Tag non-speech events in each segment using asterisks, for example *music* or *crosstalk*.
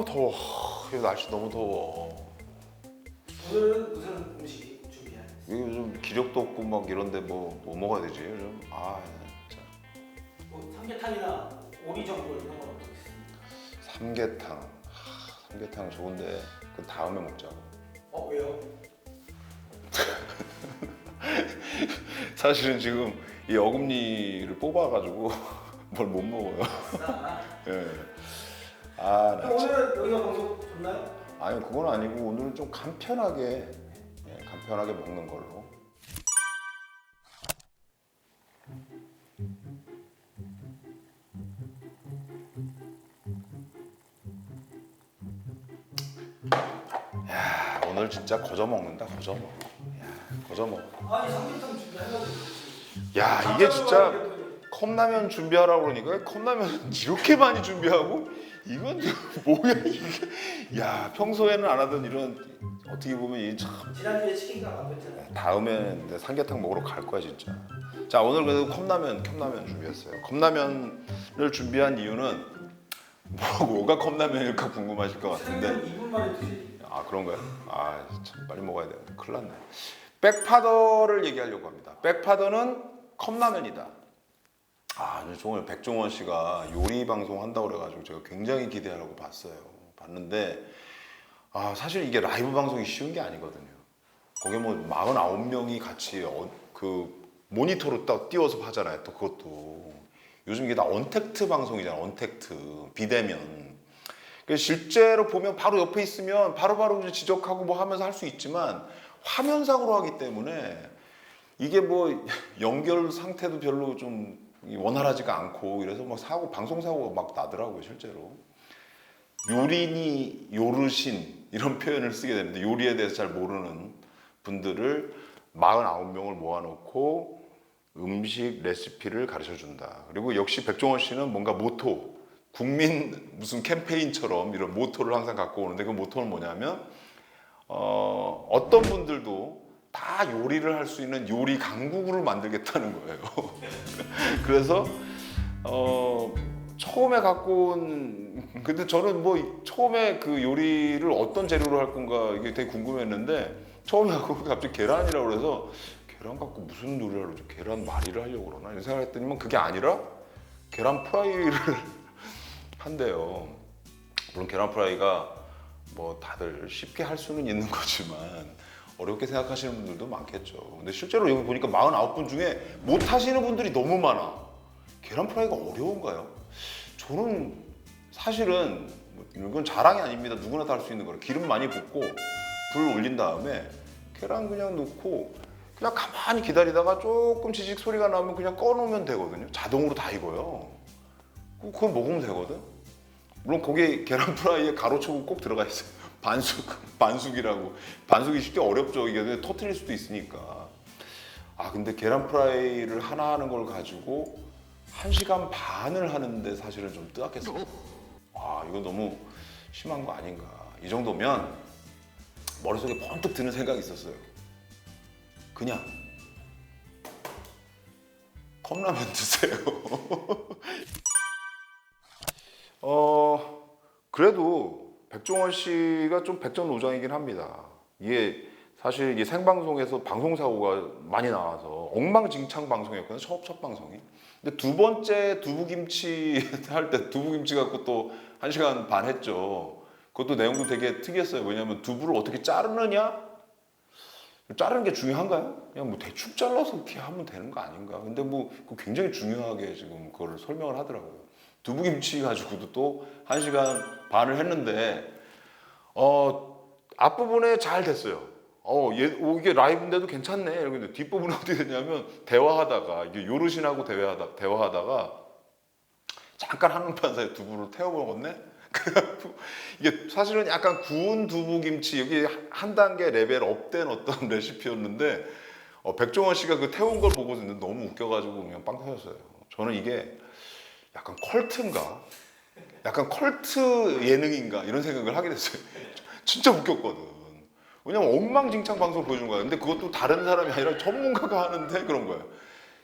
아 더워. 하, 이 날씨 너무 더워. 오늘은 무슨 음식? 이거 요즘 기력도 없고 막 이런데 뭐 뭐 먹어야 되지 요즘? 아 진짜. 뭐 삼계탕이나 오리 전골 이런 건 어떻겠습니까? 삼계탕. 하, 삼계탕 좋은데 그 다음에 먹자고. 어 왜요? *laughs* 사실은 지금 이 어금니를 뽑아가지고 *laughs* 뭘 못 먹어요. 아싸. *laughs* 예. 아, 나 그럼 진짜. 오늘 여기가 방송 좋나요? 아니 그건 아니고 오늘은 좀 간편하게 예, 간편하게 먹는 걸로. 야 오늘 진짜 거저 먹는다 거저 먹어. 야 거저 먹어. 아니 삼계탕 그랬지. 야 이게 진짜 컵라면 준비하라고 그러니까 컵라면 이렇게 많이 준비하고? 이건 *laughs* 뭐야 이게? 야 평소에는 안 하던 이런 어떻게 보면 이참. 지난주에 치킨가 만들었잖아요. 다음에 이제 삼계탕 먹으러 갈 거야 진짜. 자 오늘 그래도 컵라면 컵라면 준비했어요. 컵라면을 준비한 이유는 뭐, 뭐가 컵라면일까 궁금하실 것 같은데. 생면 2분 만에 드시. 아 그런가요? 아 참 빨리 먹어야 되는데 큰일 났네. 백파더를 얘기하려고 합니다. 백파더는 컵라면이다 아 오늘 백종원 씨가 요리 방송 한다고 그래가지고 제가 굉장히 기대하라고 봤어요. 봤는데 아 사실 이게 라이브 방송이 쉬운 게 아니거든요. 거기 뭐 49명이 같이 어, 그 모니터로 딱 띄워서 하잖아요 또 그것도. 요즘 이게 다 언택트 방송이잖아 언택트. 비대면. 실제로 보면 바로 옆에 있으면 바로바로 이제 지적하고 뭐 하면서 할 수 있지만 화면상으로 하기 때문에 이게 뭐 *laughs* 연결 상태도 별로 좀 원활하지가 않고 이래서 막 사고 방송 사고가 막 나더라고요 실제로 요리니 요르신 이런 *laughs* 표현을 쓰게 되는데 요리에 대해서 잘 모르는 분들을 49명을 모아놓고 음식 레시피를 가르쳐 준다. 그리고 역시 백종원 씨는 뭔가 모토, 국민 무슨 캠페인처럼 이런 모토를 항상 갖고 오는데 그 모토는 뭐냐면 어, 어떤 분들도 다 요리를 할 수 있는 요리 강국을 만들겠다는 거예요. *laughs* 그래서 어, 처음에 갖고 온 근데 저는 뭐 처음에 그 요리를 어떤 재료로 할 건가 이게 되게 궁금했는데 처음에 갖고 갑자기 계란이라고 그래서 계란 갖고 무슨 요리를 하려고 계란 말이를 하려고 그러나 이런 생각했더니만 그게 아니라 계란 프라이를 *laughs* 한대요. 물론 계란 프라이가 뭐 다들 쉽게 할 수는 있는 거지만 어렵게 생각하시는 분들도 많겠죠. 근데 실제로 여기 보니까 49분 중에 못 하시는 분들이 너무 많아. 계란 프라이가 어려운가요? 저는 사실은 뭐 이건 자랑이 아닙니다. 누구나 다 할 수 있는 거예요. 기름 많이 붓고 불 올린 다음에 계란 그냥 넣고 그냥 가만히 기다리다가 조금 지직 소리가 나면 그냥 꺼놓으면 되거든요. 자동으로 다 익어요. 그- 그걸 먹으면 되거든. 물론 거기에 계란 프라이에 가로초고 꼭 들어가 있어요. 반숙, 반숙이라고. 반숙이 쉽게 어렵죠. 이게 터트릴 수도 있으니까. 아 근데 계란 프라이를 하나 하는 걸 가지고 한 시간 반을 하는데 사실은 좀 뜨악했어요. 아 이거 너무 심한 거 아닌가. 이 정도면 머릿속에 번뜩 드는 생각이 있었어요. 그냥 컵라면 *laughs* 드세요. *laughs* 어 그래도 백종원 씨가 좀 백전노장이긴 합니다. 이게 사실 이게 생방송에서 방송 사고가 많이 나와서 엉망진창 방송이었거든요. 첫, 첫 방송이. 근데 두 번째 두부김치 *laughs* 할 때 두부김치 갖고 또 한 시간 반 했죠. 그것도 내용도 되게 특이했어요. 왜냐하면 두부를 어떻게 자르느냐? 자르는 게 중요한가요? 그냥 뭐 대충 잘라서 이렇게 하면 되는 거 아닌가? 근데 뭐 그거 굉장히 중요하게 지금 그걸 설명을 하더라고요. 두부김치 가지고도 또 한 시간 반을 했는데 어 앞부분에 잘 됐어요. 어 얘, 오, 이게 라이브인데도 괜찮네. 이러는데 뒷부분은 *laughs* 어떻게 됐냐면 대화하다가 이게 요르신하고 대화하다 대화하다가 잠깐 한눈판 사이에 두부를 태워 먹었네. *laughs* 이게 사실은 약간 구운 두부김치 여기 한 단계 레벨 업된 어떤 *laughs* 레시피였는데 어, 백종원 씨가 그 태운 걸 보고 있는데 너무 웃겨가지고 그냥 빵 터졌어요. 저는 이게 약간 컬트인가? 약간 컬트 예능인가? 이런 생각을 하게 됐어요. *laughs* 진짜 웃겼거든. 왜냐면 엉망진창 방송 보여준 거야. 근데 그것도 다른 사람이 아니라 전문가가 하는데 그런 거예요.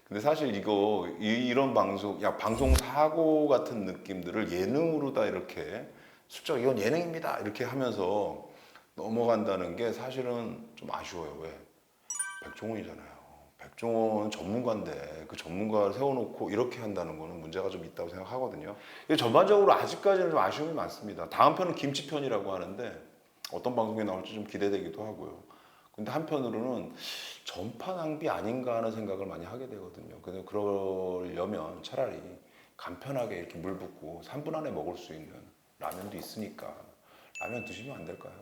근데 사실 이거 이, 런 방송, 야 방송 사고 같은 느낌들을 예능으로 다 이렇게 슬쩍 이건 예능입니다 이렇게 하면서 넘어간다는 게 사실은 좀 아쉬워요. 왜? 백종원이잖아요. 백종원 전문가인데 그 전문가를 세워놓고 이렇게 한다는 거는 문제가 좀 있다고 생각하거든요. 전반적으로 아직까지는 좀 아쉬움이 많습니다. 다음 편은 김치편이라고 하는데 어떤 방송에 나올지 좀 기대되기도 하고요. 근데 한편으로는 전파 낭비 아닌가 하는 생각을 많이 하게 되거든요. 근데 그러려면 차라리 간편하게 이렇게 물 붓고 3분 안에 먹을 수 있는 라면도 있으니까 라면 드시면 안 될까요?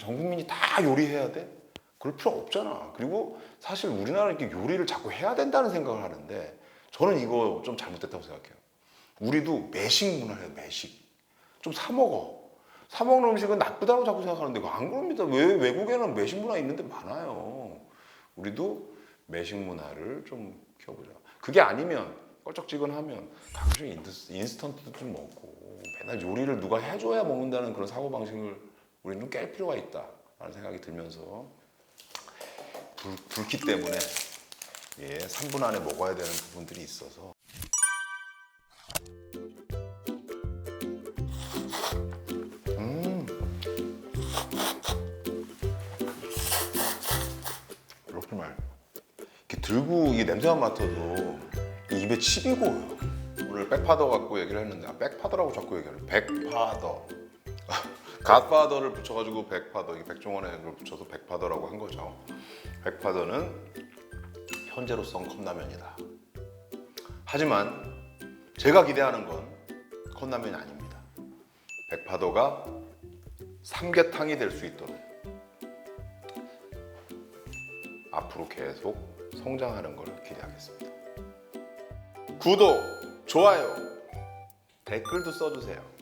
전 국민이 다 요리해야 돼? 그럴 필요 없잖아. 그리고 사실 우리나라는 이렇게 요리를 자꾸 해야 된다는 생각을 하는데 저는 이거 좀 잘못됐다고 생각해요. 우리도 매식 문화예요, 매식. 좀 사 먹어. 사 먹는 음식은 나쁘다고 자꾸 생각하는데 그거 안 그럽니다. 왜 외국에는 매식 문화 있는데 많아요. 우리도 매식 문화를 좀 키워보자. 그게 아니면 껄쩍지근하면 가끔씩 인스- 인스턴트도 좀 먹고 맨날 요리를 누가 해줘야 먹는다는 그런 사고 방식을 우리는 좀 깰 필요가 있다라는 생각이 들면서 불, 불기 때문에 예, 3분 안에 먹어야 되는 부분들이 있어서. 음. 이렇게 들고 이 냄새만 맡아도 이 입에 침이 고요. 오늘 백파더 갖고 얘기를 했는데 아, 백파더라고 자꾸 얘기하는 백파더. *laughs* 갓파더를 붙여가지고 백파더, 이 백종원의 걸 붙여서 백파더라고 한 거죠. 백파더는 현재로선 컵라면이다. 하지만 제가 기대하는 건 컵라면이 아닙니다. 백파더가 삼계탕이 될 수 있도록 앞으로 계속 성장하는 걸 기대하겠습니다. 구독, 좋아요, 댓글도 써주세요.